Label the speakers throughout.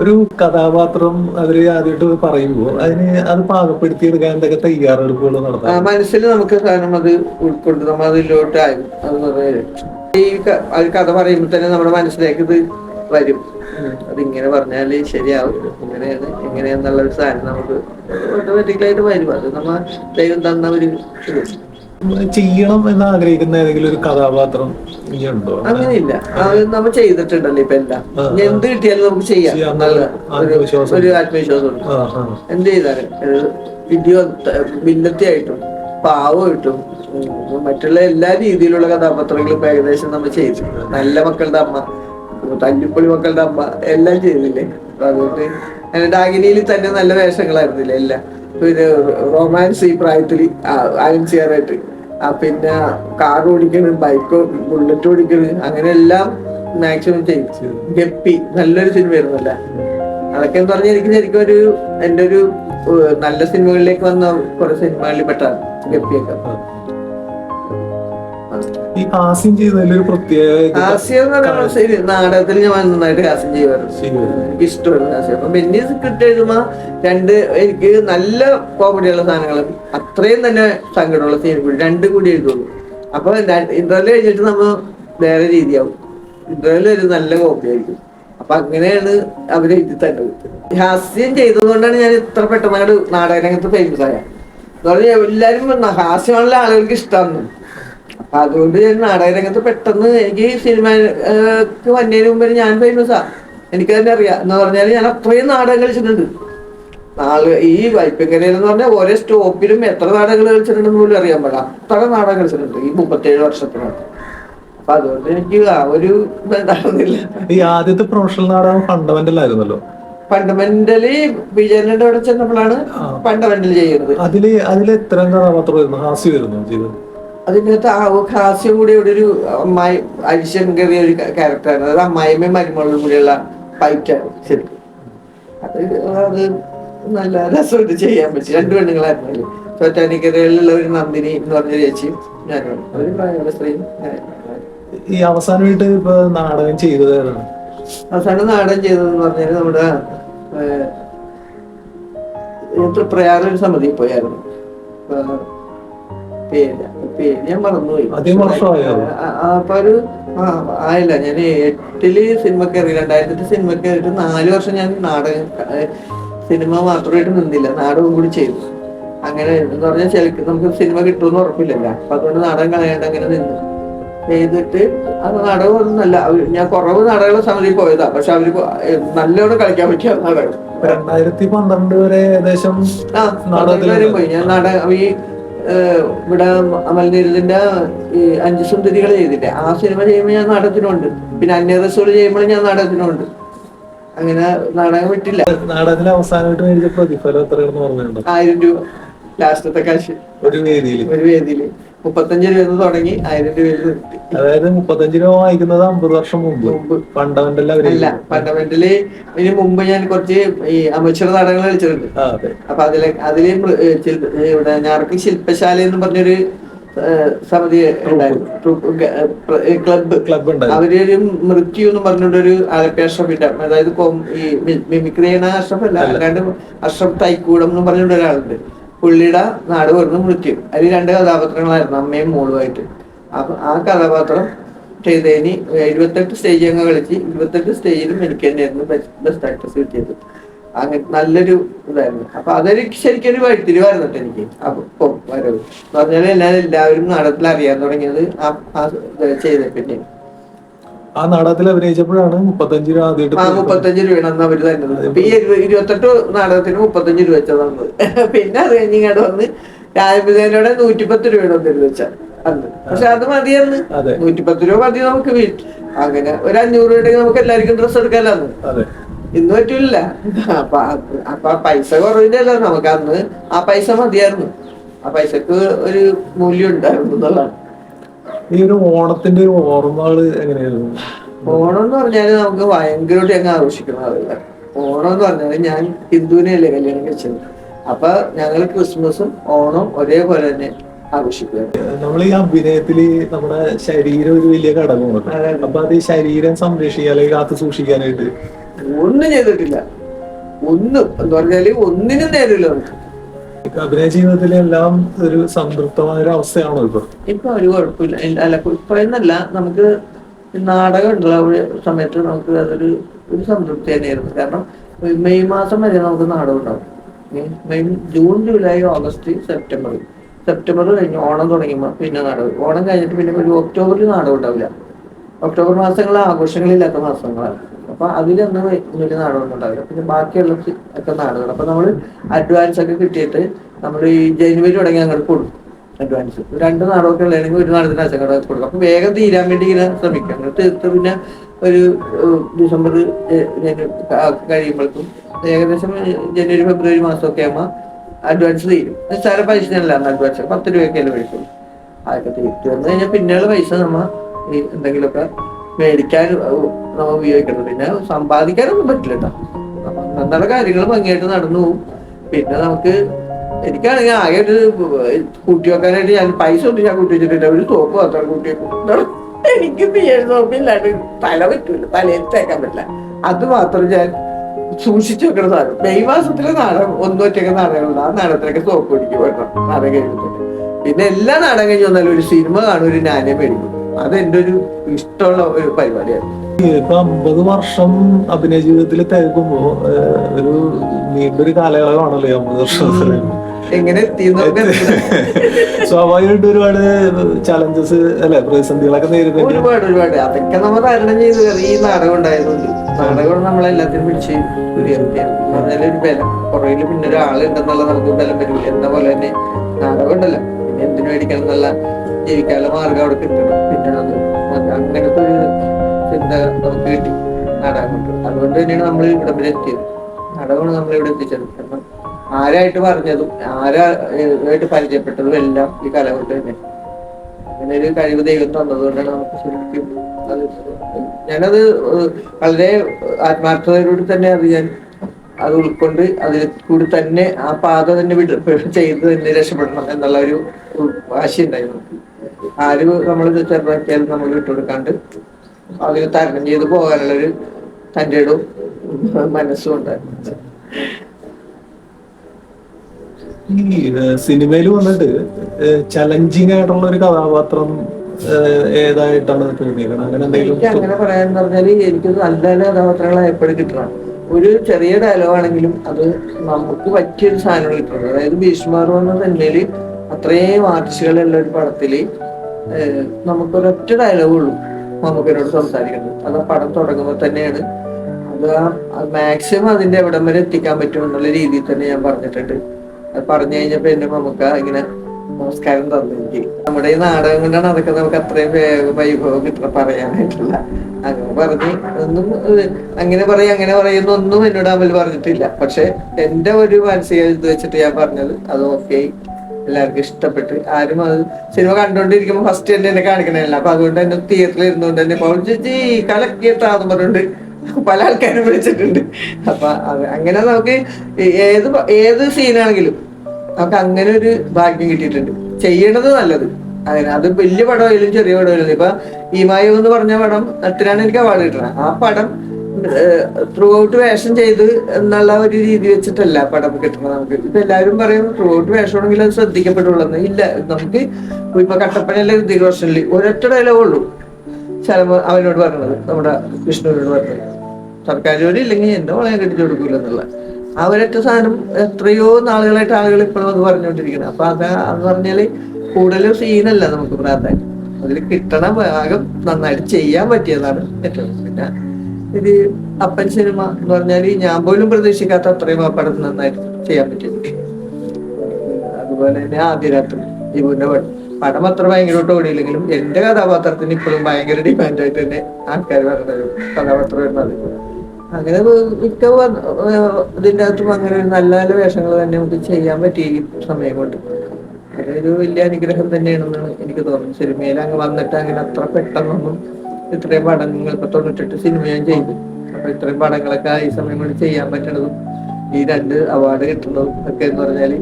Speaker 1: ഒരു കഥാപാത്രം അവർ ആദ്യമായിട്ട് പറയുമ്പോൾ അതിന് അത് പാകപ്പെടുത്തിയെടുക്കാൻ എന്തൊക്കെ തയ്യാറെടുപ്പുകൾ നടത്താം
Speaker 2: മനസ്സിൽ നമുക്ക് സാധനം അത് ഉൾക്കൊണ്ട് നമ്മൾ അതിലോട്ട് ഈ കഥ പറയുമ്പോൾ തന്നെ നമ്മുടെ മനസ്സിലേക്ക് ഇത് വരും. അതിങ്ങനെ പറഞ്ഞാൽ ശരിയാവും. ഇങ്ങനെയാണ് എങ്ങനെയാന്നുള്ള ഒരു സാധനം നമുക്ക് ഓട്ടോമാറ്റിക്കലായിട്ട് വരും. അത് നമ്മ ദൈവം തന്ന ഒരു
Speaker 1: ചെയ്യണം എന്ന് ആഗ്രഹിക്കുന്ന ഏതെങ്കിലും ഒരു കഥാപാത്രം ഉണ്ടോ?
Speaker 2: അങ്ങനെയില്ല. അത് നമ്മൾ ചെയ്തിട്ടുണ്ടല്ലോ ഇപ്പൊ എല്ലാം. എന്ത് കിട്ടിയാലും നമുക്ക് ചെയ്യാം. ഒരു
Speaker 1: ആത്മവിശ്വാസം.
Speaker 2: ഉണ്ട് എന്ത് ചെയ്താലും. ഇടിയോ ഭിന്നത്തിയായിട്ടും പാവമായിട്ടും മറ്റുള്ള എല്ലാ രീതിയിലുള്ള കഥാപാത്രങ്ങളും ഏകദേശം നമ്മൾ ചെയ്തു. നല്ല മക്കളുടെ അമ്മ തല്ലിപ്പൊളി മക്കളുടെ അമ്മ എല്ലാം ചെയ്തില്ലേ? അതുകൊണ്ട് ഡാഗിനിയിൽ തന്നെ നല്ല വേഷങ്ങളായിരുന്നില്ലേ എല്ലാം? ഒരു റൊമാൻസ് ഈ പ്രായത്തിൽ ആരും ചെയ്യാനായിട്ട് പിന്നെ കാർ ഓടിക്കണ് ബൈക്ക് ബുള്ളറ്റ് ഓടിക്കണ് അങ്ങനെ എല്ലാം മാക്സിമം ചെയ്യിച്ചു ഗപ്പി നല്ലൊരു സിനിമയായിരുന്നല്ല? അതൊക്കെ എന്ന് പറഞ്ഞാൽ ശരിക്കും ഒരു എന്റെ ഒരു നല്ല സിനിമകളിലേക്ക് വന്ന കുറെ സിനിമകളിൽ പെട്ടാണ് ഗപ്പിയൊക്കെ.
Speaker 1: ഈ ഹാസ്യം ചെയ്യുന്നതിൽ ഒരു പ്രത്യേക
Speaker 2: ഹാസ്യം എന്ന് പറയുമ്പോൾ ശരി നാടകത്തിൽ ഞാൻ നന്നായിട്ട് ഹാസ്യം ചെയ്യുമായിരുന്നു ഇഷ്ടമായിരുന്നു ഹാസ്യം. അപ്പൊ പിന്നെ സ്ക്രിപ്റ്റ് എഴുതുമ്പോ രണ്ട് എനിക്ക് നല്ല കോമഡിയുള്ള സാധനങ്ങളും അത്രയും തന്നെ സങ്കടമുള്ള സീൻ കൂടി രണ്ടും കൂടി എഴുതുള്ളൂ. അപ്പൊ ഇന്റർവെൽ കഴിഞ്ഞിട്ട് നമ്മൾ വേറെ രീതിയാവും. ഇന്റർവ്യൂ ഒരു നല്ല കോപ്പി ആയിരിക്കും. അപ്പൊ അങ്ങനെയാണ് അവർ എഴുതി തന്നത്. ഹാസ്യം ചെയ്തതുകൊണ്ടാണ് ഞാൻ ഇത്ര പെട്ടെന്ന് നാടകരംഗത്ത് ഫേമസ് ആയത്. എന്ന് പറഞ്ഞാൽ എല്ലാരും ഹാസ്യമുള്ള ആളുകൾക്ക് ഇഷ്ടമാണ് അപ്പൊ അതുകൊണ്ട് ഞാൻ നാടകരംഗത്ത് പെട്ടെന്ന് എനിക്ക് സിനിമക്ക് വന്നതിന് മുമ്പ് ഞാൻ ഫേമസാ എനിക്ക് തന്നെ അറിയാം. എന്ന് പറഞ്ഞാൽ ഞാൻ അത്രയും നാടകം കളിച്ചിട്ടുണ്ട്. നാളെ ഈ വൈപ്പിക്കരയിൽ എന്ന് പറഞ്ഞാൽ ഓരോ സ്റ്റോപ്പിലും എത്ര നാടകങ്ങൾ കളിച്ചിട്ടുണ്ടെന്ന് പോലും അറിയാൻ പാടില്ല. അത്ര നാടകം കളിച്ചിട്ടുണ്ട് ഈ മുപ്പത്തേഴ് വർഷത്തിനകത്ത് അപ്പൊ അതുകൊണ്ട് എനിക്ക് ആ ഒരു ഇതുണ്ടാവുന്നില്ല.
Speaker 1: ഈ ആദ്യത്തെ പ്രൊഫഷണൽ നാടകം ഫണ്ടമെന്റൽ ആയിരുന്നല്ലോ.
Speaker 2: ഫണ്ടമെന്റലി വിജയന്റെ അവിടെ ചെന്നപ്പോഴാണ് ഫണ്ടമെന്റൽ ചെയ്യുന്നത്.
Speaker 1: അതിൽ അതിൽ എത്ര കഥാപാത്രം ഹാസ്യം വരുന്നു ചെയ്തത്
Speaker 2: അതിനകത്ത് ആ ഹാസ്യം കൂടി ഇവിടെ ഒരു അമ്മായി അരിശങ്കറിയ ഒരു ക്യാരക്ടറാണ് അത് അമ്മായിമ്മയും മരുമകളും കൂടിയുള്ള ഫൈറ്റാണ് ശരിക്കും. അത് അത് നല്ല രസമായിട്ട് ചെയ്യാൻ പറ്റി. രണ്ട് പെണ്ണുങ്ങളായിരുന്നല്ലോ തോറ്റാനിക്കരയിലുള്ള ഒരു നന്ദിനി എന്ന് പറഞ്ഞ ചേച്ചി ഞാനും ഒരു പ്രായമുള്ള.
Speaker 1: ഈ അവസാനമായിട്ട് ഇപ്പൊ നാടകം ചെയ്തത് ഏതാണ്
Speaker 2: അവസാനം നാടകം ചെയ്തതെന്ന് പറഞ്ഞാൽ നമ്മുടെ തൃപ്രയാർ ഒരു സമിതിയിൽ പോയായിരുന്നു. പേര് പേര് ഞാൻ മറന്നുപോയി. അപ്പൊ ഒരു ആയില്ല ഞാൻ എട്ടിൽ സിനിമ കയറി രണ്ടായിരത്തി സിനിമ കയറിയിട്ട് നാല് വർഷം ഞാൻ നാടകം സിനിമ മാത്രമായിട്ട് നിന്നില്ല. നാടകം കൂടി ചെയ്തു. അങ്ങനെ എന്ന് പറഞ്ഞാൽ ചിലക്ക് നമുക്ക് സിനിമ കിട്ടുമെന്ന് ഉറപ്പില്ലല്ലോ. അപ്പൊ അതുകൊണ്ട് നാടകം കളയാണ്ട് അങ്ങനെ നിന്നു. ചെയ്തിട്ട് അത് നാടകം അവർ ഞാൻ കുറവ് നാടകങ്ങളുടെ സമിതി പോയതാ. പക്ഷെ അവർ നല്ലോണം കളിക്കാൻ പറ്റിയ നാടകം
Speaker 1: രണ്ടായിരത്തി പന്ത്രണ്ട് വരെ ഏകദേശം
Speaker 2: ആ നാടകം വരെ പോയി. ഞാൻ നാടകം ഈ ഇവിടെ അമൽനീരലിന്റെ ഈ അഞ്ചു സുന്ദരികൾ ചെയ്തില്ലേ ആ സിനിമ ചെയ്യുമ്പോൾ ഞാൻ നാടകത്തിനുണ്ട്. പിന്നെ അന്യ റസൂൾ ചെയ്യുമ്പോൾ ഞാൻ നാടകത്തിനുണ്ട്. അങ്ങനെ നാടകം വിട്ടില്ല.
Speaker 1: നാടകത്തിൽ അവസാനമായിട്ട് മേടിച്ച പ്രതിഫലം പറഞ്ഞിട്ടുണ്ടോ?
Speaker 2: ആയിരം രൂപ. ലാസ്റ്റത്തെ കാശ്.
Speaker 1: ഒരു വേദിയിൽ
Speaker 2: ഒരു വേദിയിൽ. മുപ്പത്തഞ്ച് രൂപ തുടങ്ങി ആയിരം രൂപയിൽ നിർത്തി
Speaker 1: അതായത് മുപ്പത്തഞ്ച് രൂപ വാങ്ങിക്കുന്നത് അമ്പത് വർഷം മുമ്പ്. ഫണ്ടമെന്റൽ
Speaker 2: അല്ല ഫണ്ടമെന്റലി ഇതിന് മുമ്പ് ഞാൻ കുറച്ച് ഈ അമേച്ചർ നാടകങ്ങൾ കളിച്ചിട്ടുണ്ട്. അപ്പൊ അതിലെ അതിൽ ഇവിടെ ഞാർക്ക് ശില്പശാല എന്ന് പറഞ്ഞൊരു സമിതി ക്ലബ്ബ്
Speaker 1: ക്ലബ്
Speaker 2: അവരൊരു മൃത്യു എന്ന് പറഞ്ഞിട്ടൊരു ആലപ്പി അഷ്റഫിന്റെ അതായത് ഈ മിമിക്രി ചെയ്യണ അഷ്റഫ് അല്ല അല്ലാണ്ട് അഷ്റഫ് തൈക്കൂടം എന്ന് പറഞ്ഞിട്ട് ഒരാളുണ്ട് പുള്ളിയുടെ നാട് വരുന്ന മൃത്യു. അതിൽ രണ്ട് കഥാപാത്രങ്ങളായിരുന്നു അമ്മയും മോളുമായിട്ട്. അപ്പൊ ആ കഥാപാത്രം ചെയ്തതിന് ഇരുപത്തെട്ട് സ്റ്റേജ് അങ്ങ് കളിച്ച് ഇരുപത്തെട്ട് സ്റ്റേജിലും എനിക്ക് തന്നെയായിരുന്നു ബെസ്റ്റ് ആക്ട്രസ് കിട്ടിയത്. അങ്ങനെ നല്ലൊരു ഇതായിരുന്നു. അപ്പൊ അതൊരു ശരിക്കും ഒരു വഴിത്തിരിവായിരുന്നു എനിക്ക്. അപ്പൊ വരവ്. എന്ന് പറഞ്ഞാൽ എല്ലാവരും നാടകത്തിൽ അറിയാൻ തുടങ്ങിയത് ആ ചെയ്ത പിന്നെ
Speaker 1: ആ നാടകത്തിൽ അഭിനയിച്ചപ്പോഴാണ് മുപ്പത്തഞ്ച് രൂപ ആദ്യമായിട്ട്
Speaker 2: മുപ്പത്തഞ്ച് രൂപയാണ് അന്ന് അവർ ഇപ്പൊ ഈ ഇരുപത്തെട്ട് നാടകത്തിന് മുപ്പത്തഞ്ച് രൂപ വെച്ചതാണ് പിന്നെ അത് കഴിഞ്ഞ് ഇങ്ങോട്ട് വന്ന് രാജപിതാനോടെ നൂറ്റിപ്പത്ത് രൂപയാണ് ഒന്നിരുന്ന് വെച്ചാൽ അന്ന് പക്ഷെ അത് മതിയെന്ന് നൂറ്റിപ്പത്ത് രൂപ മതി നമുക്ക് വീട്ടിൽ. അങ്ങനെ ഒരു അഞ്ഞൂറ് രൂപയുടെ നമുക്ക് എല്ലാവർക്കും ഡ്രസ്സ് എടുക്കാമല്ലോ
Speaker 1: അതെ.
Speaker 2: ഇന്ന് പറ്റൂല അപ്പൊ അപ്പൊ പൈസ കുറവില്ല നമുക്ക് അന്ന്. ആ പൈസ മതിയായിരുന്നു. ആ പൈസക്ക് ഒരു മൂല്യം ഉണ്ടായിരുന്നു എന്നുള്ളതാണ്.
Speaker 1: ഈ ഒരു ഓണത്തിന്റെ ഒരു ഓർമ്മകൾ എങ്ങനെയായിരുന്നു?
Speaker 2: ഓണം എന്ന് പറഞ്ഞാൽ നമുക്ക് ഭയങ്കരമായിട്ട് അങ്ങ് ആഘോഷിക്കുന്ന ആളില്ല ഓണം എന്ന് പറഞ്ഞാൽ ഞാൻ ഹിന്ദുവിനെയല്ലേ കല്യാണം കഴിച്ചത്. അപ്പൊ ഞങ്ങൾ ക്രിസ്മസും ഓണവും ഒരേപോലെ തന്നെ
Speaker 1: നമ്മൾ ഈ അഭിനയത്തിൽ നമ്മുടെ ശരീരം ഒരു വലിയ ഘടകമാണ്. അപ്പൊ അത് ഈ ശരീരം സംരക്ഷിക്കാൻ അല്ലെങ്കിൽ സൂക്ഷിക്കാനായിട്ട്?
Speaker 2: ഒന്നും ചെയ്തിട്ടില്ല. ഒന്നും എന്ന് പറഞ്ഞാൽ ഒന്നിനും നേരില്ല നമുക്ക്.
Speaker 1: അഭിനയ ജീവിതത്തിലെല്ലാം ഒരു സംതൃപ്തമായ ഒരു അവസ്ഥയാണോ ഇപ്പൊ?
Speaker 2: ഇപ്പൊ ഒരു കുഴപ്പമില്ല. അല്ല ഇപ്പോഴെന്നല്ല നമുക്ക് നാടകം ഒരു സമയത്ത് നമുക്ക് അതൊരു ഒരു സംതൃപ്തി തന്നെയായിരുന്നു. കാരണം മെയ് മാസം വരെ നമുക്ക് നാടകം ഉണ്ടാവും. May June July August September. September കഴിഞ്ഞ് ഓണം തുടങ്ങിയപ്പോൾ പിന്നെ നാടകം. ഓണം കഴിഞ്ഞിട്ട് പിന്നെ ഒരു ഒക്ടോബറിൽ നാടകം ഉണ്ടാവില്ല. ഒക്ടോബർ മാസങ്ങൾ ആഘോഷങ്ങളില്ലാത്ത മാസങ്ങളാണ്. അപ്പൊ അതിലൊന്നും വലിയ നാടകമൊന്നും ഉണ്ടാവില്ല. പിന്നെ ബാക്കിയുള്ള ഒക്കെ നാടകങ്ങൾ അപ്പൊ നമ്മൾ അഡ്വാൻസ് ഒക്കെ കിട്ടിയിട്ട് നമ്മൾ ഈ ജനുവരി തുടങ്ങി അങ്ങോട്ട് കൊടുക്കും അഡ്വാൻസ് രണ്ട് നാടകമൊക്കെ ഉള്ളതെങ്കിൽ ഒരു നാടകത്തിന് അച്ഛൻ കൊടുക്കും. അപ്പൊ വേഗം തീരാൻ വേണ്ടി ഇങ്ങനെ ശ്രമിക്കാം. അങ്ങനെ തീർത്ത് പിന്നെ ഒരു ഡിസംബർ കഴിയുമ്പോഴേക്കും ഏകദേശം ജനുവരി ഫെബ്രുവരി മാസമൊക്കെ ആകുമ്പോൾ അഡ്വാൻസ് തീരും. നിസ്സാര പൈസ അല്ല അഡ്വാൻസ് പത്ത് രൂപയൊക്കെ അല്ലേ മേടിക്കുള്ളൂ അതൊക്കെ തീർത്ത് വന്നു കഴിഞ്ഞാൽ പിന്നെയുള്ള പൈസ നമ്മൾ ഈ എന്തെങ്കിലുമൊക്കെ മേടിക്കാൻ ഏഹ്, നമ്മ ഉപയോഗിക്കണം പിന്നെ സമ്പാദിക്കാനൊന്നും പറ്റില്ല കേട്ടോ നല്ല കാര്യങ്ങൾ ഭംഗിയായിട്ട് നടന്നു പോകും. പിന്നെ നമുക്ക് എനിക്കാണെങ്കിൽ ആകെ ഒരു കൂട്ടി വെക്കാനായിട്ട് ഞാൻ പൈസ ഒന്നും ഞാൻ കൂട്ടി വെച്ചിട്ടില്ല. ഒരു തോപ്പ് മാത്രം കൂട്ടി വെക്കും. എനിക്ക് പിന്നെ സോപ്പില്ലാണ്ട് തല പറ്റൂല. തലയിൽ തേക്കാൻ പറ്റില്ല. അത് മാത്രം ഞാൻ സൂക്ഷിച്ചു വെക്കുന്ന സാധനം. മെയ് മാസത്തിലെ നാടകം ഒന്നും ഒറ്റയ്ക്ക് നാടകമുണ്ട് ആ നാടകത്തിലൊക്കെ സോപ്പ് പിടിക്കും വരണം നാടകം കഴിഞ്ഞിട്ട്. പിന്നെ എല്ലാ നാടകം കഴിഞ്ഞു വന്നാലും ഒരു സിനിമ കാണും ഒരു ഞാനേ മേടിക്കും അത് എന്റെ ഒരു ഇഷ്ടമുള്ള ഒരു പരിപാടിയാണ്.
Speaker 1: ഇപ്പൊ അമ്പത് വർഷം അഭിനയ ജീവിതത്തിൽ തികക്കുമ്പോ ഒരു നീണ്ടൊരു കാലയളവാണല്ലോ അമ്പത് വർഷം.
Speaker 2: എങ്ങനെ.
Speaker 1: സ്വാഭാവികമായിട്ട് ഒരുപാട് ചലഞ്ചസ് അല്ലെ പ്രതിസന്ധികളൊക്കെ നേരിടുന്നു
Speaker 2: ഒരുപാട് ഒരുപാട്. അതൊക്കെ നമ്മൾ തരണം ചെയ്ത് ഈ നാടകം ഉണ്ടായതുകൊണ്ട്. നാടകം നമ്മളെല്ലാത്തിനും പിടിച്ച് പറഞ്ഞാൽ ഒരു ബലം. പുറകിൽ പിന്നെ ഒരാളുണ്ടെന്നുള്ള നമുക്ക് ബലം വരും എന്ന പോലെ തന്നെ നാടകം ഉണ്ടല്ലോ. പിന്നെ എന്തിനു മേടിക്കണം എന്നുള്ള ജീവിക്കാനുള്ള മാർഗം അവിടെ കിട്ടണം. പിന്നെ അങ്ങനത്തെ ചിന്ത നമുക്ക് കിട്ടി. നാടകം കൊണ്ട്. അതുകൊണ്ട് തന്നെയാണ് നമ്മൾ ഇവിടെ എത്തിയത്. നാടകമാണ് നമ്മൾ ഇവിടെ എത്തിച്ചത്. കാരണം ആരായിട്ട് പറഞ്ഞതും ആരായിട്ട് പരിചയപ്പെട്ടതും എല്ലാം ഈ കല കൊണ്ട് തന്നെ. അങ്ങനെ ഒരു കഴിവ് ദൈവം തന്നതുകൊണ്ടാണ് നമുക്ക് ശരിക്കും അത് ഞാനത് വളരെ ആത്മാർത്ഥതയോട് തന്നെ അത് ഞാൻ അത് ഉൾക്കൊണ്ട് അതിൽ കൂടി തന്നെ ആ പാത തന്നെ വിട ചെയ്ത് തന്നെ രക്ഷപ്പെടണം എന്നുള്ള ഒരു വാശി ഉണ്ടായിരുന്നു ആരും നമ്മൾ ചെറുതാക്കിയാലും നമ്മൾ വിട്ടുകൊടുക്കാണ്ട് അതിന് തരണം ചെയ്ത് പോകാനുള്ളൊരു തന്റെ ഒരു മനസ്സും ഉണ്ട്
Speaker 1: ഈ സിനിമയിൽ വന്നിട്ട് ചലഞ്ചിങ് ആയിട്ടുള്ള ഒരു കഥാപാത്രം ഏതായിട്ടാണ് തോന്നിയത് അങ്ങനെ എന്തെങ്കിലും
Speaker 2: അങ്ങനെ പറയാൻ പറഞ്ഞാൽ എനിക്ക് നല്ല നല്ല കഥാപാത്രങ്ങൾ എപ്പോഴും കിട്ടണം. ഒരു ചെറിയ ഡയലോഗ് ആണെങ്കിലും അത് നമുക്ക് പറ്റിയൊരു സാധനം കിട്ടണം അതായത് ഭീഷ്മാർ എന്ന സിനിമയിൽ അത്രയും ആർട്ടിസ്റ്റുകളുള്ള ഒരു പടത്തിൽ നമുക്കൊരൊറ്റ ഡയലോഗ് ഉള്ളൂ നമുക്കിനോട് സംസാരിക്കുന്നത്. അത് പടം തുടങ്ങുമ്പോൾ തന്നെയാണ് അത് മാക്സിമം അതിന്റെ എവിടം വരെ എത്തിക്കാൻ പറ്റും എന്നുള്ള രീതിയിൽ തന്നെ ഞാൻ പറഞ്ഞിട്ടുണ്ട്. അത് പറഞ്ഞു കഴിഞ്ഞപ്പോ എന്റെ മമ്മൂക്ക ഇങ്ങനെ നമസ്കാരം തന്നു എനിക്ക് നമ്മുടെ ഈ നാടകം കൊണ്ടാണ് അതൊക്കെ നമുക്ക് അത്രയും വൈഭവം കിട്ടണം പറയാനായിട്ടുള്ള അങ്ങനെ പറഞ്ഞ് ഒന്നും അങ്ങനെ പറയും അങ്ങനെ പറയുന്നൊന്നും എന്നോട് അമൽ പറഞ്ഞിട്ടില്ല. പക്ഷെ എന്റെ ഒരു മാനസിക ഇത് വെച്ചിട്ട് ഞാൻ പറഞ്ഞത് അത് ഓക്കെ എല്ലാവർക്കും ഇഷ്ടപ്പെട്ടു. ആരും അത് സിനിമ കണ്ടോണ്ടിരിക്കുമ്പോ ഫസ്റ്റ് തന്നെ എന്നെ കാണിക്കണമല്ല അപ്പൊ അതുകൊണ്ട് തന്നെ തിയേറ്ററിൽ ഇരുന്നുകൊണ്ട് തന്നെ പൗൾ ചേച്ചി കലക്കിയിട്ടാന്ന് പല ആൾക്കാരും വിളിച്ചിട്ടുണ്ട്. അപ്പൊ അങ്ങനെ നമുക്ക് ഏത് ഏത് സീനാണെങ്കിലും നമുക്ക് അങ്ങനെ ഒരു ഭാഗ്യം കിട്ടിയിട്ടുണ്ട്. ചെയ്യണത് നല്ലത്. അങ്ങനെ അത് വലിയ പടമായാലും ചെറിയ പടമായാലും ഇപ്പൊ ഈമായോ എന്ന് പറഞ്ഞ പടം അത്രയാണ് എനിക്ക് അവാർഡ് കിട്ടണം ആ പടം ത്രൂ ഔട്ട് വേഷം ചെയ്ത് എന്നുള്ള ഒരു രീതി വെച്ചിട്ടല്ല പടം കിട്ടണം നമുക്ക്. ഇപ്പൊ എല്ലാവരും പറയും ത്രൂ ഔട്ട് വേഷമാണെങ്കിൽ അത് ശ്രദ്ധിക്കപ്പെടുള്ളൂ ഇല്ല നമുക്ക് ഇപ്പൊ കട്ടപ്പനയിലെ ഋതിക് റോഷനിൽ ഒരൊറ്റ ഡയലോഗുള്ളൂ ശരമ അവനോട് പറഞ്ഞത് നമ്മുടെ വിഷ്ണുവിനോട് പറഞ്ഞത്. സർക്കാർ ജോലി ഇല്ലെങ്കിൽ എന്റെ വളയം കെട്ടിച്ചു കൊടുക്കില്ല എന്നുള്ള ആ ഒരൊറ്റ സാധനം എത്രയോ നാളുകളായിട്ട് ആളുകൾ ഇപ്പോഴും അത് പറഞ്ഞുകൊണ്ടിരിക്കണം അപ്പൊ അത് എന്ന് പറഞ്ഞാൽ കൂടുതലും സീനല്ല നമുക്ക് പ്രാധാന്യം. അതിൽ കിട്ടണ ഭാഗം നന്നായിട്ട് ചെയ്യാൻ പറ്റിയതാണ് ഏറ്റവും. പിന്നെ ഇത് അപ്പൻ സിനിമ എന്ന് പറഞ്ഞാൽ ഞാൻ പോലും പ്രതീക്ഷിക്കാത്ത അത്രയും ആ പടം നന്നായിട്ട് ചെയ്യാൻ പറ്റിയിട്ടുണ്ട്. അതുപോലെ തന്നെ ആദ്യ രാത്രി ജീവന്റെ പടം. പടം അത്ര ഭയങ്കരമായിട്ട് ഓടിയില്ലെങ്കിലും എന്റെ കഥാപാത്രത്തിന് ഇപ്പോഴും ഭയങ്കര ഡിമാൻഡായിട്ട് തന്നെ ആൾക്കാർ പറഞ്ഞത് കഥാപാത്രം വരുന്നത് അങ്ങനെ മിക്ക ഇതിന്റെ അകത്തും അങ്ങനെ ഒരു നല്ല നല്ല വേഷങ്ങൾ തന്നെ നമുക്ക് ചെയ്യാൻ പറ്റിയ സമയം കൊണ്ട് അതൊരു വലിയ അനുഗ്രഹം തന്നെയാണെന്നാണ് എനിക്ക് തോന്നുന്നത്. സിനിമയിൽ അങ്ങ് വന്നിട്ട് അങ്ങനെ അത്ര പെട്ടെന്നൊന്നും ഇത്രയും പടങ്ങൾ ഇപ്പൊ തൊണ്ണൂറ്റെട്ട് സിനിമ ഞാൻ ചെയ്തു. അപ്പൊ ഇത്രയും പടങ്ങളൊക്കെ ഈ സമയം കൊണ്ട് ചെയ്യാൻ പറ്റണതും ഈ രണ്ട് അവാർഡ് കിട്ടുന്നതും ഒക്കെ എന്ന് പറഞ്ഞാൽ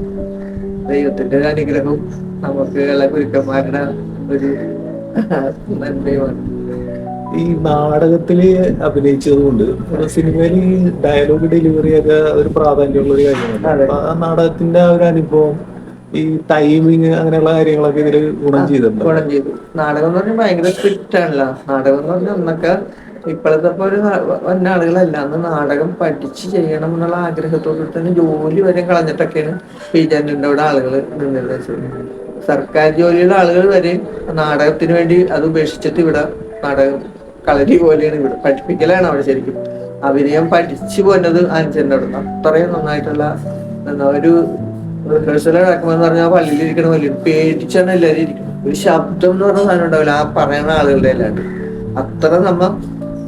Speaker 2: ദൈവത്തിന്റെ ഒരു അനുഗ്രഹവും നമുക്ക് ഉള്ള ഗുരുക്കന്മാരുടെ ഒരു നന്മയുമാണ്
Speaker 1: ഈ നാടകത്തിൽ അഭിനയിച്ചത് കൊണ്ട് സിനിമയിൽ ഡയലോഗ് ഡെലിവറി ഒക്കെ ഒരു പ്രാധാന്യമുള്ള ഒരു കാര്യമാണ്. ആ നാടകത്തിന്റെ ആ ഒരു അനുഭവം ഈ ടൈമിങ് അങ്ങനെയുള്ള കാര്യങ്ങളൊക്കെ ഇതിൽ ഗുണം ചെയ്തിട്ടുണ്ട്.
Speaker 2: ഗുണം ചെയ്തു. നാടകം എന്ന് പറഞ്ഞാൽ ഭയങ്കര സ്ട്രിക്റ്റ് ആണല്ലോ. നാടകം എന്ന് പറഞ്ഞാൽ അന്നൊക്കെ ഇപ്പോഴത്തെ ഒരു വന്ന ആളുകളല്ല. അന്ന് നാടകം പഠിച്ച് ചെയ്യണം എന്നുള്ള ആഗ്രഹത്തോടു തന്നെ ജോലി വരെ കളഞ്ഞിട്ടൊക്കെയാണ് പി ജാനിന്റെ അവിടെ ആളുകൾ നിന്നിരുന്നത് സർക്കാർ ജോലിയുള്ള ആളുകൾ വരെ നാടകത്തിന് വേണ്ടി അത് ഉപേക്ഷിച്ചിട്ട് ഇവിടെ നാടകം കളരി പോലെയാണ് ഇവിടെ പഠിപ്പിക്കലാണ് അവിടെ ശരിക്കും. അഭിനയം പഠിച്ചു പോന്നത് ആൻസന്റെ അവിടെ അത്രയും നന്നായിട്ടുള്ള എന്താ ഒരു നടക്കുമെന്ന് പറഞ്ഞാൽ പള്ളിയിലിരിക്കണ പോലെ പേടിച്ചാണ് എല്ലാവരും ഇരിക്കുന്നത് ഒരു ശബ്ദം എന്ന് പറഞ്ഞ സാധനം ഉണ്ടാവില്ല ആ പറയുന്ന ആളുകളുടെ എല്ലാണ്ട് അത്ര നമ്മ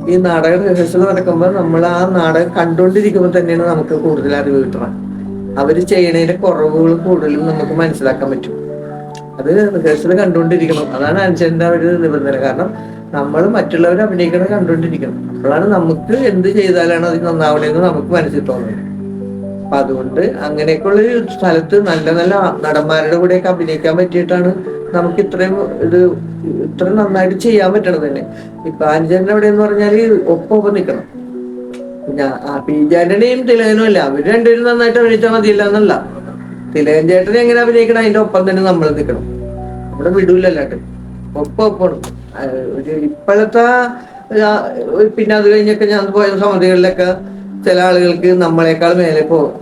Speaker 2: ഈ നാടക റിഹേഴ്സൽ നടക്കുമ്പോൾ നമ്മൾ ആ നാടകം കണ്ടുകൊണ്ടിരിക്കുമ്പോൾ തന്നെയാണ് നമുക്ക് കൂടുതൽ അറിവ് കിട്ടണം അവർ ചെയ്യണതിന്റെ കുറവുകൾ കൂടുതലും നമുക്ക് മനസ്സിലാക്കാൻ പറ്റും. അത് റിഹേഴ്സൽ കണ്ടുകൊണ്ടിരിക്കണം. അതാണ് അനുസരിന്റെ ഒരു നിബന്ധന. കാരണം നമ്മൾ മറ്റുള്ളവർ അഭിനയിക്കണം കണ്ടുകൊണ്ടിരിക്കണം. അപ്പോഴാണ് നമുക്ക് എന്ത് ചെയ്താലാണ് അത് നന്നാവണേന്ന് നമുക്ക് മനസ്സിൽ തോന്നുന്നത്. അപ്പൊ അതുകൊണ്ട് അങ്ങനെയൊക്കെയുള്ള ഒരു സ്ഥലത്ത് നല്ല നല്ല നടന്മാരുടെ കൂടെയൊക്കെ അഭിനയിക്കാൻ പറ്റിയിട്ടാണ് നമുക്ക് ഇത്രയും ഇത് ഇത്രയും നന്നായിട്ട് ചെയ്യാൻ പറ്റണത് തന്നെ. ഇപ്പൊ അനുജന്റെ അവിടെ എന്ന് പറഞ്ഞാൽ ഒപ്പം നിൽക്കണം പിന്നെ ആ പീജാന്റെയും തിലകനും അല്ല അവർ രണ്ടുപേരും നന്നായിട്ട് അഭിനയിച്ചാൽ മതിയില്ല എന്നല്ല. തിലകൻ ചേട്ടനെ എങ്ങനെ അഭിനയിക്കണം? അതിന്റെ ഒപ്പം തന്നെ നമ്മൾ നിൽക്കണം നമ്മുടെ വിടൂലല്ലാട്ട് ഒപ്പം ഒപ്പം ഒരു ഇപ്പോഴത്തെ പിന്നെ അത് കഴിഞ്ഞൊക്കെ ഞാൻ പോയ സമിതികളിലൊക്കെ ചില ആളുകൾക്ക് നമ്മളെക്കാൾ മേലെ പോകും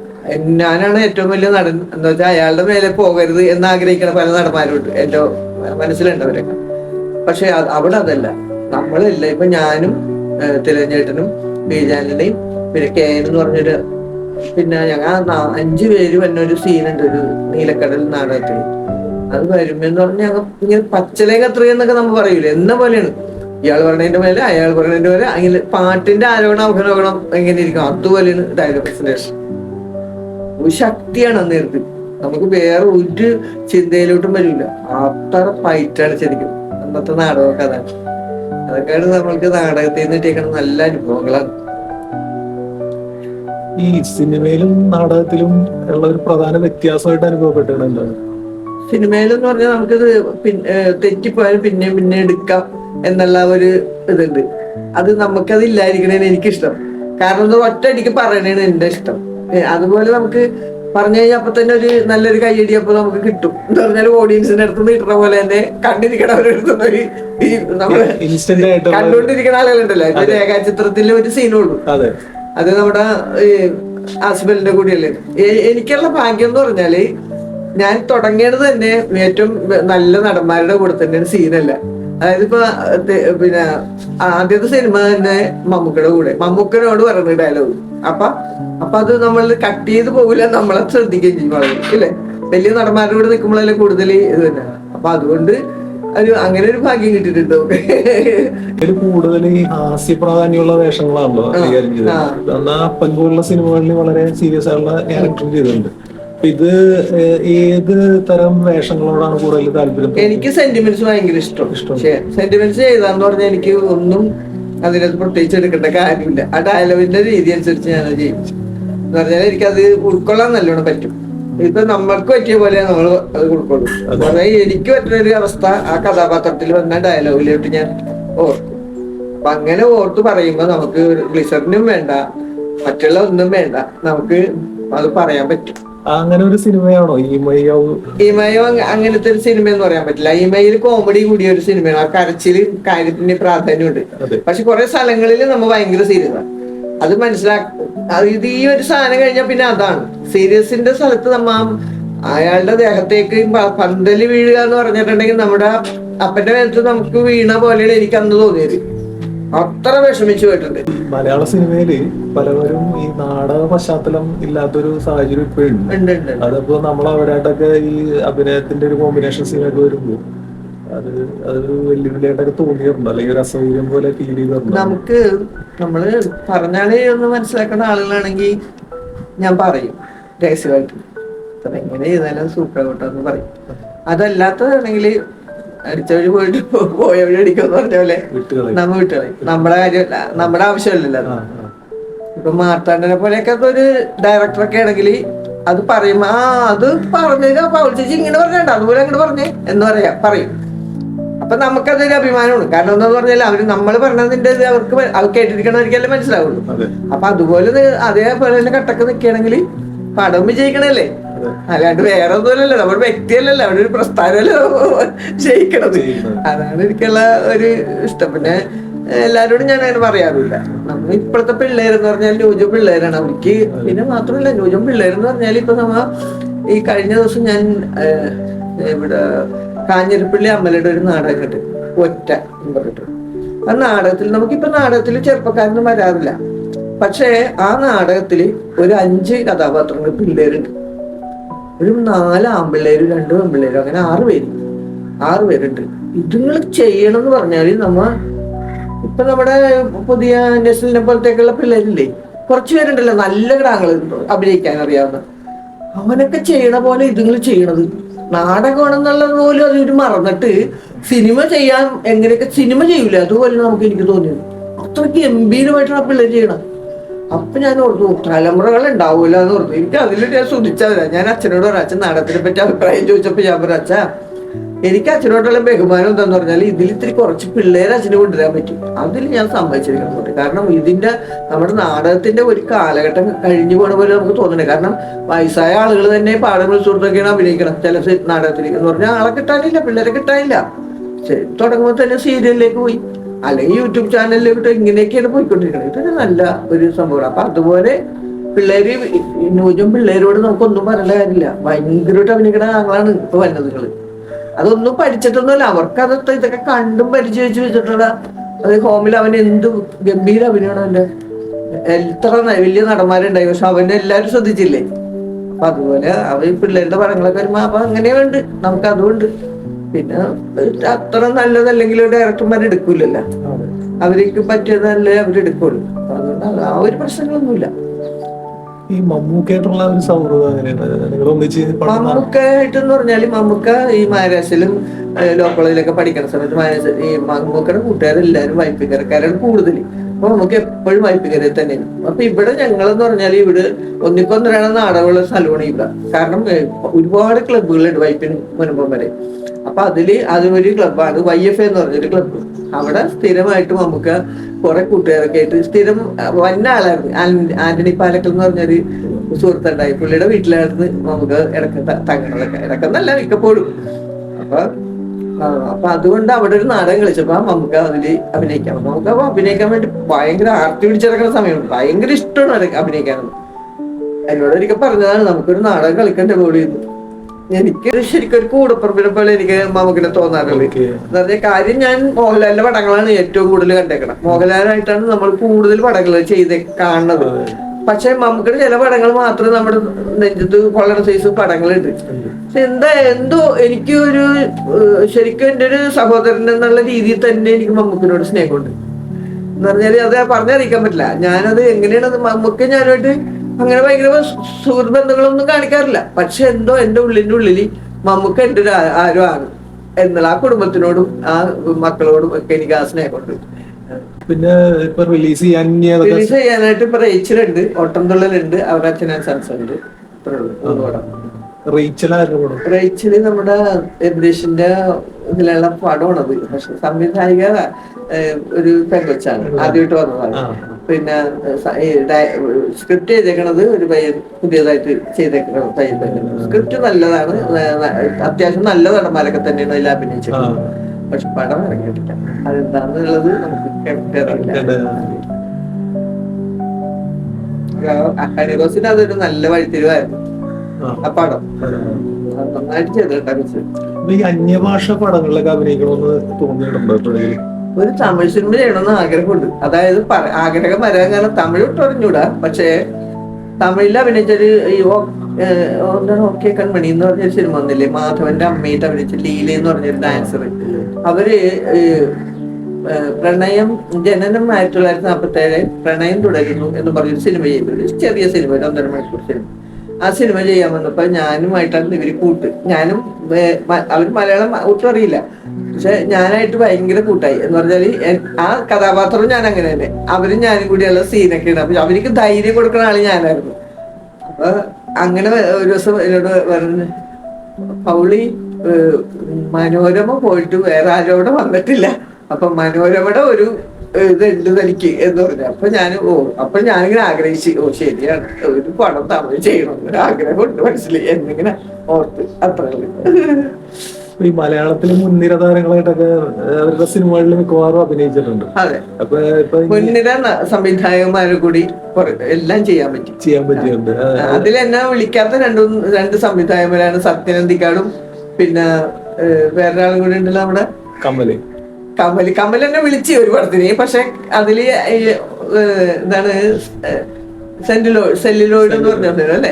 Speaker 2: ഞാനാണ് ഏറ്റവും വലിയ നടൻ. എന്താ വെച്ചാൽ അയാളുടെ മേലെ പോകരുത് എന്ന് ആഗ്രഹിക്കുന്ന പല നടന്മാരുണ്ട്. എന്റെ അവരൊക്കെ. പക്ഷെ അവിടെ അതല്ല. നമ്മളല്ല. ഇപ്പൊ ഞാനും തിലഞ്ഞേട്ടനും ബീജാനിന്റെയും പിന്നെ കെ എന്ന് പറഞ്ഞൊരു പിന്നെ ഞങ്ങൾ അഞ്ചു പേര് വന്ന ഒരു സീനുണ്ട്. ഒരു നീലക്കടൽ നാടകത്തിൽ അത് വരുമെന്ന് പറഞ്ഞാൽ ഞങ്ങൾ ഇങ്ങനെ പച്ചലേ കത്രിക എന്നൊക്കെ നമ്മൾ പറയൂലേ? എന്ന പോലെയാണ്. ഇയാൾ പറഞ്ഞതിന്റെ മേലെ അയാൾ പറഞ്ഞതിന്റെ മേലെ അങ്ങനെ പാട്ടിന്റെ ആരോപണം അവഗണോഗണം എങ്ങനെ ഇരിക്കും? അതുപോലെ ഡയലോഗ് പ്രസന്റേഷൻ ഒരു ശക്തിയാണ് അന്നേരത്ത് നമുക്ക് വേറെ ഒരു ചിന്തയിലോട്ടും വരില്ല. അത്ര ഫൈറ്റാണ് ശരിക്കും അന്നത്തെ നാടകമൊക്കെ അതാണ്. അതൊക്കെയാണ് നമ്മൾക്ക് നാടകത്തിൽ നിന്ന് കിട്ടിയേക്കുന്ന നല്ല അനുഭവങ്ങളാണ്.
Speaker 1: ഈ സിനിമയിലും നാടകത്തിലും ഉള്ള ഒരു പ്രധാന വ്യത്യാസമായിട്ട് അനുഭവപ്പെട്ടിട്ടുണ്ട്?
Speaker 2: സിനിമയിലെന്ന് പറഞ്ഞാൽ നമുക്കിത് പിന്നെ തെറ്റിപ്പോയാലും പിന്നെ പിന്നെ എടുക്കാം എന്നുള്ള ഒരു ഇതുണ്ട്. അത് നമുക്കത് ഇല്ലായിരിക്കണേന് എനിക്കിഷ്ടം. കാരണം ഇത് ഒറ്റയടിക്ക് പറയണേണ് എന്റെ ഇഷ്ടം. അതുപോലെ നമുക്ക് പറഞ്ഞു കഴിഞ്ഞാൽ അപ്പൊ തന്നെ ഒരു നല്ലൊരു കയ്യടി അപ്പൊ നമുക്ക് കിട്ടും. എന്ന് പറഞ്ഞാൽ ഓഡിയൻസിന്റെ അടുത്ത് നിന്ന് കിട്ടുന്ന പോലെ തന്നെ കണ്ടിരിക്കണവരെടുത്തുന്ന ഒരു ഈ
Speaker 1: നമ്മൾ
Speaker 2: കണ്ടുകൊണ്ടിരിക്കുന്ന ആളുകളുണ്ടല്ലോ. ഇപ്പൊ രേഖാചിത്രത്തിൽ ഒരു സീനുള്ളൂ.
Speaker 1: അതെ.
Speaker 2: അത് നമ്മുടെ ഹസ്ബൻഡിന്റെ കൂടിയല്ലേ? എനിക്കുള്ള ഭാഗ്യം എന്ന് പറഞ്ഞാൽ ഞാൻ തുടങ്ങിയത് തന്നെ ഏറ്റവും നല്ല നടന്മാരുടെ കൂടെ തന്നെയാണ് സീനല്ല അതായത് ഇപ്പൊ പിന്നെ ആദ്യത്തെ സിനിമ തന്നെ മമ്മൂക്കയുടെ കൂടെ. മമ്മൂക്കനോട് പറഞ്ഞ ഡയലോഗ് അപ്പൊ അപ്പൊ അത് നമ്മൾ കട്ട് ചെയ്ത് പോകില്ല നമ്മളെ ശ്രദ്ധിക്കുകയും ചെയ്യും വളരെ ഇല്ലേ വലിയ നടന്മാരുടെ കൂടെ നിൽക്കുമ്പോഴല്ലേ കൂടുതൽ ഇത് തന്നെ. അപ്പൊ അതുകൊണ്ട് ഒരു അങ്ങനെ ഒരു ഭാഗ്യം കിട്ടിയിട്ടുണ്ട്.
Speaker 1: കൂടുതൽ ഈ ഹാസ്യ പ്രാധാന്യമുള്ള വേഷങ്ങളാണല്ലോ കൈകാര്യം ചെയ്തത് എന്നാൽ അപ്പൻ പോലുള്ള സിനിമകളിൽ വളരെ സീരിയസ് ആയിട്ടുള്ള ക്യാരക്ടർ ചെയ്തിട്ടുണ്ട്. ഇത് ഏത് തരം വേഷങ്ങളോടാണ് കൂടുതൽ താല്പര്യം?
Speaker 2: എനിക്ക് സെന്റിമെന്റ്സ് ഭയങ്കര ഇഷ്ടം.
Speaker 1: ഇഷ്ടം.
Speaker 2: പക്ഷേ സെന്റിമെന്റ്സ് ചെയ്താന്ന് പറഞ്ഞാൽ എനിക്ക് ഒന്നും അതിനകത്ത് പ്രത്യേകിച്ച് എടുക്കേണ്ട കാര്യമില്ല. ആ ഡയലോഗിന്റെ രീതി അനുസരിച്ച് ഞാൻ ജീവിച്ചു ചെയ്യും. എന്ന് പറഞ്ഞാൽ എനിക്കത് ഉൾക്കൊള്ളാൻ നല്ലോണം പറ്റും. ഇപ്പൊ നമ്മൾക്ക് പറ്റിയ പോലെ നമ്മൾ അത് ഉൾക്കൊള്ളും അതായത് എനിക്ക് പറ്റുന്ന ഒരു അവസ്ഥ ആ കഥാപാത്രത്തിൽ വന്ന ഡയലോഗിലോട്ട് ഞാൻ ഓർക്കും. അപ്പൊ അങ്ങനെ ഓർത്ത് പറയുമ്പോ നമുക്ക് ഗ്ലിസറിനും വേണ്ട മറ്റുള്ള ഒന്നും വേണ്ട. നമുക്ക് അത് പറയാൻ പറ്റും.
Speaker 1: അങ്ങനെ ഒരു സിനിമയാണോ?
Speaker 2: ഇമയോ? അങ്ങ- അങ്ങനത്തെ ഒരു സിനിമ എന്ന് പറയാൻ പറ്റില്ല. ഇമയിൽ കോമഡി കൂടിയ ഒരു സിനിമയാണ്. ആ കരച്ചിൽ കാര്യത്തിന് പ്രാധാന്യമുണ്ട്. പക്ഷെ കുറെ സ്ഥലങ്ങളിൽ നമ്മൾ ഭയങ്കര സീരിയസ് ആണ് അത് മനസ്സിലാക്ക ഇത് ഈ ഒരു സാധനം കഴിഞ്ഞാൽ പിന്നെ അതാണ്. സീരിയസിന്റെ സ്ഥലത്ത് നമ്മ അയാളുടെ ദേഹത്തേക്ക് പന്തലി വീഴുക എന്ന് പറഞ്ഞിട്ടുണ്ടെങ്കിൽ നമ്മുടെ അപ്പന്റെ മേലത്ത് നമുക്ക് വീണ പോലെയാണ് എനിക്ക് അന്ന് തോന്നിയത്. അത്ര വിഷമിച്ചു പോയിട്ടുണ്ട്.
Speaker 1: മലയാള സിനിമയിൽ പലവരും ഈ നാടക പശ്ചാത്തലം ഇല്ലാത്തൊരു സാഹചര്യം ഇപ്പോഴുണ്ട് അതപ്പോ. നമ്മൾ ഈ അഭിനയത്തിന്റെ ഒരു കോമ്പിനേഷൻ സീനൊക്കെ വരുമ്പോ അത് അതൊരു വെല്ലുവിളിയായിട്ടൊക്കെ തോന്നിയിരുന്നു അല്ലെങ്കിൽ ഒരു അസൗകര്യം പോലെ ഫീൽ ചെയ്തിട്ടുണ്ട്?
Speaker 2: നമുക്ക് നമ്മൾ പറഞ്ഞാലേ ഒന്ന് മനസ്സിലാക്കുന്ന ആളുകളാണെങ്കിൽ ഞാൻ പറയും. രഹസ്യമായിട്ട്. "ഇത് എങ്ങനെ ചെയ്താലും സൂപ്പർ എന്ന് പറയും. അതല്ലാത്തതാണെങ്കിൽ അടിച്ചവഴി പോയിട്ട് പോയവഴി അടിക്കുമെന്ന് പറഞ്ഞ പോലെ
Speaker 1: വിട്ടുകളി
Speaker 2: നമ്മ വിട്ടുകളെ നമ്മുടെ കാര്യമല്ല നമ്മുടെ ആവശ്യമല്ലല്ലോ. ഇപ്പൊ മാർത്താണ്ഡനെ പോലെയൊക്കെ ഒരു ഡയറക്ടറൊക്കെ ആണെങ്കിൽ അത് പറയും ആ അത് പറഞ്ഞത് പൗൾ ചേച്ചി ഇങ്ങനെ പറഞ്ഞേണ്ട അതുപോലെ അങ്ങോട്ട് പറഞ്ഞേ എന്ന് പറയാ പറയും. അപ്പൊ നമുക്കതൊരു അഭിമാനമാണ്. കാരണം എന്താന്ന് പറഞ്ഞാൽ അവർ നമ്മൾ പറഞ്ഞതിന്റെ ഇത് അവർക്ക് അവർ കേട്ടിരിക്കണവർക്കല്ലേ മനസ്സിലാവുള്ളൂ. അപ്പൊ അതുപോലെ അതേപോലെ തന്നെ കട്ടക്ക് നിൽക്കുകയാണെങ്കിൽ പടം വിജയിക്കണല്ലേ? അല്ലാണ്ട് വേറെ ഒന്നുമല്ലല്ലോ നമ്മുടെ വ്യക്തിയല്ലല്ലോ. അവിടെ ഒരു പ്രസ്ഥാനമല്ലോ ജയിക്കണത്. അതാണ് എനിക്കുള്ള ഒരു ഇഷ്ടം. പിന്നെ എല്ലാരോടും ഞാൻ അങ്ങനെ പറയാറില്ല. നമ്മൾ ഇപ്പോഴത്തെ പിള്ളേരെന്ന് പറഞ്ഞാൽ ജോജോ പിള്ളേരാണ്. അവർക്ക് പിന്നെ മാത്രമല്ല ന്യൂജം പിള്ളേരെന്ന് പറഞ്ഞാൽ ഇപ്പൊ നമ്മ ഈ കഴിഞ്ഞ ദിവസം ഞാൻ ഇവിടെ കാഞ്ഞിരപ്പള്ളി അമ്മലയുടെ ഒരു നാടകം കേട്ട് ഒറ്റ എന്ന് പറഞ്ഞിട്ട്. ആ നാടകത്തിൽ നമുക്കിപ്പോ നാടകത്തിൽ ചെറുപ്പക്കാരൊന്നും വരാറില്ല. പക്ഷേ ആ നാടകത്തിൽ ഒരു അഞ്ച് കഥാപാത്രങ്ങൾ പിള്ളേരുണ്ട്. ഒരു നാല് ആമ്പിള്ളേരും രണ്ട് പെമ്പിള്ളേരും അങ്ങനെ ആറ് പേര്. ആറ് പേരുണ്ട്. ഇതുങ്ങൾ ചെയ്യണം എന്ന് പറഞ്ഞാൽ നമ്മ ഇപ്പൊ നമ്മുടെ പുതിയ നെസ്ലിനെ പോലത്തേക്കുള്ള പിള്ളേരില്ലേ കുറച്ചു പേരുണ്ടല്ലോ നല്ല ഗ്രാങ്ങൾ അഭിനയിക്കാൻ അറിയാവുന്ന. അവനൊക്കെ ചെയ്യണ പോലെ ഇതുങ്ങൾ ചെയ്യണത്. നാടകമാണെന്നുള്ളത് പോലും അത് ഇവർ മറന്നിട്ട് സിനിമ ചെയ്യാൻ എങ്ങനെയൊക്കെ സിനിമ ചെയ്യൂല? അതുപോലെ നമുക്ക് എനിക്ക് തോന്നിയത്. അത്രയ്ക്ക് ഗംഭീരമായിട്ടാണ് പിള്ളേർ ചെയ്യണം അപ്പൊ ഞാൻ ഓർത്തു തലമുറകൾ ഉണ്ടാവൂല എന്ന് ഓർത്തു. എനിക്ക് അതിലിട്ട് ഞാൻ ശ്രദ്ധിച്ചതില്ല. ഞാൻ അച്ഛനോട് ഒരു അച്ഛൻ നാടകത്തിനെ പറ്റി അഭിപ്രായം ചോദിച്ചപ്പോ ഞാൻ പറഞ്ഞു അച്ഛാ എനിക്ക് അച്ഛനോടുള്ള ബഹുമാനം എന്താന്ന് പറഞ്ഞാൽ ഇതിൽ ഇത്തിരി കുറച്ച് പിള്ളേരെ അച്ഛന് കൊണ്ടുവരാൻ പറ്റും. അതിൽ ഞാൻ സമ്മതിച്ചിരിക്കുന്നുണ്ട്. കാരണം ഇതിന്റെ നമ്മുടെ നാടകത്തിന്റെ ഒരു കാലഘട്ടം കഴിഞ്ഞു പോണ പോലെ നമുക്ക് തോന്നുന്നുണ്ട് കാരണം വയസ്സായ ആളുകൾ തന്നെ പാടങ്ങൾ സുഹൃത്തൊക്കെയാണ് അഭിനയിക്കണം ചില നാടകത്തിലേക്ക് എന്ന് പറഞ്ഞാൽ ആളെ കിട്ടാനില്ല പിള്ളേരെ കിട്ടാനില്ല. തുടങ്ങുമ്പോൾ തന്നെ സീരിയലിലേക്ക് പോയി. അല്ലെങ്കിൽ യൂട്യൂബ് ചാനലിൽ ചാനലിലോട്ട് ഇങ്ങനെയൊക്കെയാണ് പോയിക്കൊണ്ടിരിക്കുന്നത്. ഇതൊരു നല്ല ഒരു സംഭവമാണ്. അപ്പൊ അതുപോലെ പിള്ളേര് ന്യൂജും പിള്ളേരോട് നമുക്കൊന്നും പറയേണ്ട കാര്യമില്ല. ഭയങ്കരമായിട്ട് അഭിനയിക്കണ ആളാണ് ഇപ്പൊ വരുന്നത് നിങ്ങൾ അതൊന്നും പഠിച്ചിട്ടൊന്നുമല്ല. അവർക്ക് അതൊക്കെ ഇതൊക്കെ കണ്ടും പരിചയിച്ചു വെച്ചിട്ടുള്ള അത് ഹോമിൽ അവൻ എന്ത് ഗംഭീര അഭിനയമാണ് അവന്റെ. എത്ര വലിയ നടന്മാരുണ്ടായി. പക്ഷെ അവനെ എല്ലാരും ശ്രദ്ധിച്ചില്ലേ? അപ്പൊ അതുപോലെ അവ ഈ പിള്ളേരുടെ പടങ്ങളൊക്കെ വരുമ്പോ അപ്പൊ അങ്ങനെയുണ്ട്. നമുക്ക് അതുകൊണ്ട് പിന്നെ അത്ര നല്ലതല്ലെങ്കിൽ ഡയറക്ടർമാർ എടുക്കൂലല്ലോ.
Speaker 1: അവരേക്ക്
Speaker 2: അവർക്ക് പറ്റിയതല്ലേ അവരെടുക്കുള്ളൂ അതുകൊണ്ട് ആ ഒരു പ്രശ്നങ്ങളൊന്നുമില്ല.
Speaker 1: ഈ മമ്മൂക്കായിട്ടുള്ള ഒരു സൗഹൃദം എങ്ങനെയാണ് നിങ്ങൾ ഒന്നിച്ച് പടം നട-
Speaker 2: മമ്മൂക്ക പറഞ്ഞാൽ മമ്മൂക്ക ഈ മഹാരാഷ്ട്രയിലും ലോ കോളേജിലൊക്കെ പഠിക്കുന്ന സമയത്ത് മഹാരാഷ്ട്ര ഈ മമ്മൂക്കയുടെ കൂട്ടുകാരെല്ലാരും വൈപ്പിക്കരക്കാരാണ് കൂടുതൽ അപ്പൊ നമുക്ക് എപ്പോഴും വൈപ്പിക്കരയിൽ തന്നെയാണ്. അപ്പൊ ഇവിടെ ഞങ്ങളെന്ന് പറഞ്ഞാൽ ഇവിടെ ഒന്നിക്കൊന്നരാണ് നാടകമുള്ള സ്ഥലമാണ് ഇവിടെ. കാരണം ഒരുപാട് ക്ലബ്ബുകളുണ്ട് വൈപ്പിൻ മുൻപം വരെ അപ്പൊ അതിൽ അതൊരു ക്ലബ്ബാണ് വൈ എഫ് എന്ന് പറഞ്ഞൊരു ക്ലബ്ബ് അവിടെ സ്ഥിരമായിട്ട് നമുക്ക് കുറെ കൂട്ടുകാരൊക്കെ ആയിട്ട് സ്ഥിരം വന്ന ആളായിരുന്നു. ആന്റണി പാലക്കൽ എന്ന് പറഞ്ഞൊരു സുഹൃത്തുണ്ടായി. പുള്ളിയുടെ വീട്ടിലായിരുന്നു നമുക്ക് ഇടയ്ക്ക് തങ്ങണതൊക്കെ ഇടക്കെന്നല്ല മിക്കപ്പോഴും. അപ്പൊ അപ്പൊ അതുകൊണ്ട് അവിടെ ഒരു നാടകം കളിച്ചപ്പോ നമുക്ക് അതിൽ അഭിനയിക്കാം. നമുക്ക് അപ്പൊ അഭിനയിക്കാൻ വേണ്ടി ഭയങ്കര ആർത്തി പിടിച്ചിറക്കുന്ന സമയമാണ് ഭയങ്കര ഇഷ്ടമാണ് അഭിനയിക്കാൻ എന്നോട് ഒരിക്കൽ പറഞ്ഞതാണ് നമുക്കൊരു നാടകം കളിക്കണ്ടേ പോളി എനിക്ക് ശരിക്കും ഒരു കൂടപ്പുറപ്പിനെ പോലെ എനിക്ക് മമ്മക്കിനെ തോന്നാറുള്ളത്.
Speaker 1: ഓക്കേ.
Speaker 2: എന്ന് പറഞ്ഞ കാര്യം ഞാൻ മോഹൻലാലിന്റെ പടങ്ങളാണ് ഏറ്റവും കൂടുതൽ കണ്ടേക്കണം മോഹൻലാലായിട്ടാണ് നമ്മൾ കൂടുതൽ പടങ്ങൾ ചെയ്ത് കാണുന്നത്. പക്ഷെ മമ്മൂക്കിയുടെ ചില പടങ്ങൾ മാത്രം നമ്മുടെ നെഞ്ചത്ത് കൊള്ളണ സൈസ് പടങ്ങളുണ്ട്. പക്ഷെ എന്താ എന്തോ എനിക്ക് ഒരു ശരിക്കും എന്റെ ഒരു സഹോദരൻ എന്നുള്ള രീതിയിൽ തന്നെ എനിക്ക് മമ്മൂക്കിനോട് സ്നേഹമുണ്ട്. എന്ന് പറഞ്ഞാൽ അത് പറഞ്ഞറിയിക്കാൻ പറ്റില്ല. ഞാനത് എങ്ങനെയാണ് മമ്മൂക്ക് ഞാനുമായിട്ട് അങ്ങനെ ഭയങ്കര സുഹൃത്ത് ബന്ധങ്ങളൊന്നും കാണിക്കാറില്ല. പക്ഷെ എന്തോ എന്റെ ഉള്ളിന്റെ ഉള്ളിൽ മമ്മൂക്ക എന്റെ ഒരു ആരോ ആണ് എന്നുള്ള ആ കുടുംബത്തിനോടും ആ മക്കളോടും ഒക്കെ എനിക്ക് ആ സ്നേഹമുണ്ട്.
Speaker 1: പിന്നെ ഇപ്പൊ റിലീസ് ചെയ്യാൻ
Speaker 2: റിലീസ് ചെയ്യാനായിട്ട് ഇപ്പൊ റേച്ചിലുണ്ട്. ഓട്ടംതുള്ളലുണ്ട്. അവരുടെ അച്ഛൻ ആൻഡ് സൺസ് ഉണ്ട്
Speaker 1: റീച്ചൽ
Speaker 2: റേച്ചിൽ നമ്മുടെ എബ്രേഷിന്റെ ഇതിലുള്ള പടമാണത്. പക്ഷെ സംവിധായിക ഒരു പെങ്കൊച്ചാണ്. ആദ്യമായിട്ട് വന്നതാണ്. പിന്നെ സ്ക്രിപ്റ്റ് ചെയ്തേക്കണത് ഒരു പയ്യൻ പുതിയതായിട്ട് ചെയ്തേക്കണം പയ്യൻ സ്ക്രിപ്റ്റ് നല്ലതാണ്. അത്യാവശ്യം നല്ല നടന്മാരൊക്കെ തന്നെയാണ് അതിൽ അഭിനയിച്ചത്. പക്ഷെ പടം ഇറങ്ങിയിട്ടില്ല. അതെന്താന്നുള്ളത് നമുക്ക് കേട്ടിട്ടില്ല ഹരിറോസിന് അതൊരു നല്ല വഴിത്തിരിവായിരുന്നു. ആ. പടം. നന്നായിട്ട്
Speaker 1: ഈ അന്യഭാഷ പടങ്ങളിലൊക്കെ അഭിനയിക്കണമെന്ന് തോന്നിയിട്ടുണ്ടോ. എപ്പോഴെങ്കിലും
Speaker 2: ഒരു തമിഴ് സിനിമ ചെയ്യണമെന്ന് ആഗ്രഹമുണ്ട്. അതായത് ആഗ്രഹം വരാൻ കാരണം തമിഴ് വിട്ട് അറിഞ്ഞൂടാ പക്ഷേ തമിഴിൽ അഭിനയിച്ചൊരു ഈ എന്താണ് ഓക്കെ കൺമണി എന്ന് പറഞ്ഞൊരു സിനിമ വന്നില്ലേ? മാധവന്റെ അമ്മയിട്ട് അഭിനയിച്ച ലീല എന്ന് പറഞ്ഞൊരു ഡാൻസർ അവർ പ്രണയം ജനനം ആയിരത്തി തൊള്ളായിരത്തി നാൽപ്പത്തി ഏഴ് പ്രണയം തുടരുന്നു എന്ന് പറഞ്ഞൊരു സിനിമ ചെയ്തു ചെറിയ സിനിമ ഒരു ഒന്നര മണിക്കൂർ സിനിമ. ആ സിനിമ ചെയ്യാൻ വന്നപ്പോ ഞാനുമായിട്ടാണ് ഇവർ കൂട്ട്. ഞാനും അവർ മലയാളം ഒട്ടും അറിയില്ല. പക്ഷെ ഞാനായിട്ട് ഭയങ്കര കൂട്ടായി. എന്ന് പറഞ്ഞാൽ ആ കഥാപാത്രവും ഞാൻ അങ്ങനെ തന്നെ. അവരും ഞാനും കൂടിയുള്ള സീനൊക്കെ ഉണ്ട് അപ്പൊ അവർക്ക് ധൈര്യം കൊടുക്കുന്ന ആൾ ഞാനായിരുന്നു. അപ്പൊ അങ്ങനെ ഒരു ദിവസം എന്നോട് പറഞ്ഞു പൗളി മനോരമ പോയിട്ട് വേറെ ആരോടെ വന്നിട്ടില്ല. അപ്പൊ മനോരമയുടെ ഒരു ഇതുണ്ട് തനിക്ക് എന്ന് പറഞ്ഞു. അപ്പൊ ഞാൻ ഓ അപ്പൊ ഞാനിങ്ങനെ ആഗ്രഹിച്ചു ഓ ശരിയാണ്. ഒരു പടം തമിഴ് ചെയ്യണം ഒരു ആഗ്രഹം ഉണ്ട് മനസ്സിലായി എന്നിങ്ങനെ ഓർത്ത് അത്ര
Speaker 1: ഈ മലയാളത്തിലെ മുൻനിര താരങ്ങളായിട്ടൊക്കെ അവരുടെ സിനിമകളിൽ മിക്കവാറും അഭിനയിച്ചിട്ടുണ്ട്.
Speaker 2: അതെ.
Speaker 1: അപ്പൊ ഇപ്പൊ
Speaker 2: മുൻനിര സംവിധായകന്മാരെ കൂടി എല്ലാം ചെയ്യാൻ പറ്റും.
Speaker 1: ചെയ്യാൻ പറ്റിയുണ്ട് ആ,
Speaker 2: അതിൽ എന്നെ വിളിക്കാത്ത രണ്ടു രണ്ട് സംവിധായകന്മാരാണ് സത്യനന്ദിക്കാടും പിന്നെ വേറൊരാളും കൂടി ഉണ്ടല്ലോ നമ്മുടെ
Speaker 1: കമൽ.
Speaker 2: കമൽ കമൽ എന്നെ വിളിച്ചു ഒരു പടത്തിന് പക്ഷെ അതിൽ എന്താണ് സെന്റിലോ സെല്ലിലോയിഡ് എന്ന് പറഞ്ഞിട്ടുണ്ടല്ലോ അല്ലേ?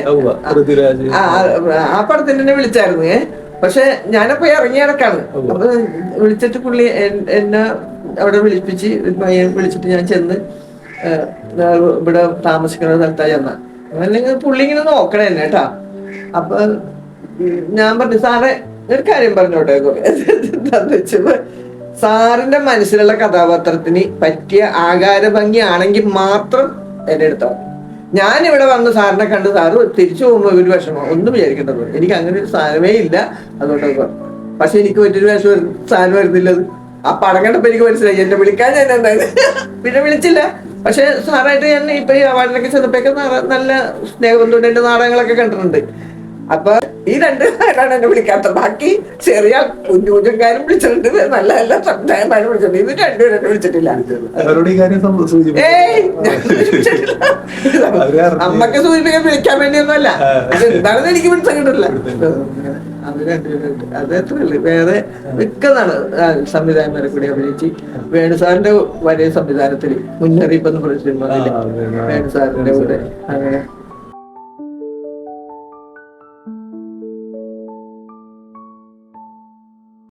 Speaker 2: ആ, പടത്തിന് എന്നെ വിളിച്ചായിരുന്നു. പക്ഷെ ഞാനപ്പോ ഇറങ്ങി കിടക്കാണ് അപ്പൊ വിളിച്ചിട്ട് പുള്ളി എന്നെ അവിടെ വിളിപ്പിച്ച് പയ്യൻ വിളിച്ചിട്ട് ഞാൻ ചെന്ന് ഇവിടെ താമസിക്കുന്ന സ്ഥലത്താ ചെന്ന. അല്ലെങ്കിൽ പുള്ളി ഇങ്ങനെ നോക്കണേ എന്നെ കേട്ടാ. അപ്പൊ ഞാൻ പറഞ്ഞു സാറേ ഒരു കാര്യം പറഞ്ഞോട്ടെ? വെച്ചപ്പോ സാറിന്റെ മനസ്സിലുള്ള കഥാപാത്രത്തിന് പറ്റിയ ആകാര ഭംഗി ആണെങ്കിൽ മാത്രം എന്നെ എടുത്താൽ ഞാൻ ഇവിടെ വന്ന് സാറിനെ കണ്ട് സാറ് തിരിച്ചു പോകുമ്പോൾ ഒരു വിഷമം. ഒന്നും വിചാരിക്കേണ്ടത് എനിക്ക് അങ്ങനെ ഒരു സാധനമേ ഇല്ല. അതുകൊണ്ട് പക്ഷെ എനിക്ക് മറ്റൊരു വിഷം സാധനം വരുന്നില്ലത് ആ പടം കണ്ടപ്പോ എനിക്ക് മനസ്സിലായി. എന്നെ വിളിക്കാൻ ഞാൻ എന്തായാലും പിന്നെ വിളിച്ചില്ല. പക്ഷെ സാറായിട്ട് ഞാൻ ഇപ്പൊ ഈ അവാർഡിലൊക്കെ ചെന്നപ്പോഴൊക്കെ നല്ല സ്നേഹബന്ധുണ്ട് എന്റെ നാടകങ്ങളൊക്കെ കണ്ടിട്ടുണ്ട്. അപ്പൊ ഈ രണ്ട് പേരാണ് എന്നെ വിളിക്കാത്തത്. ബാക്കി ചെറിയ കുഞ്ഞുകുഞ്ഞുകാരും വിളിച്ചിട്ടുണ്ട്. നല്ല നല്ല സംവിധായകന്മാരും വിളിച്ചിട്ടുണ്ട്. ഇത് രണ്ടുപേരും എന്നെ വിളിച്ചിട്ടില്ല. ഏയ്. അമ്മയ്ക്ക് സൂചിപ്പിക്കാൻ വിളിക്കാൻ വേണ്ടിയൊന്നുമല്ല. അത് എന്താണെന്ന് എനിക്ക് പിടിച്ചാൽ കിട്ടില്ല. അത് രണ്ടുപേരുണ്ട് അത് വേറെ മിക്കതാണ് സംവിധായകന്മാരെ കൂടി അഭിനയിച്ച് വേണുസാറിന്റെ വലിയ സംവിധാനത്തിൽ മുന്നറിയിപ്പ് എന്ന് പറഞ്ഞ സിനിമ
Speaker 1: ആ,
Speaker 2: വേണു സാറിന്റെ കൂടെ. അങ്ങനെ